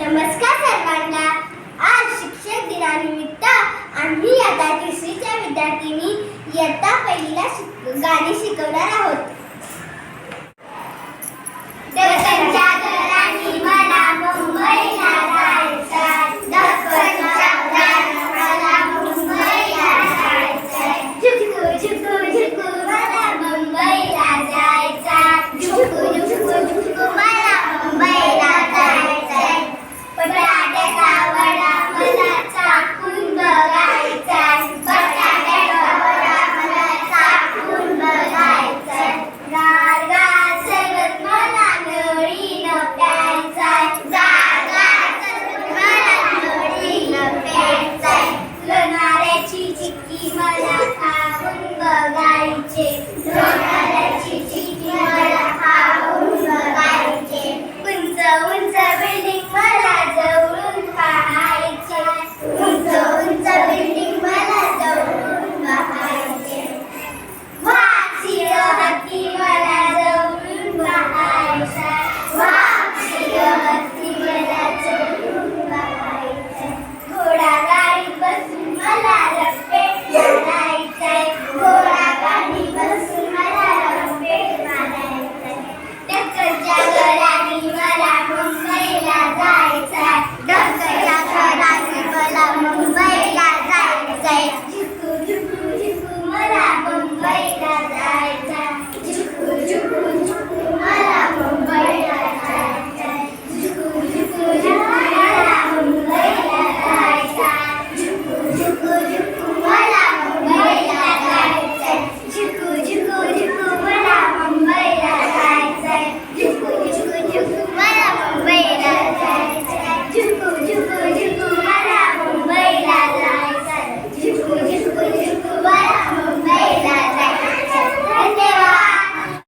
नमस्कार सर्वांना. आज शिक्षक दिनानिमित्त आम्ही आता तिसरीच्या विद्यार्थिनी इयत्ता पहिलीला शिक- गाणी शिकवणार आहोत. Jesus.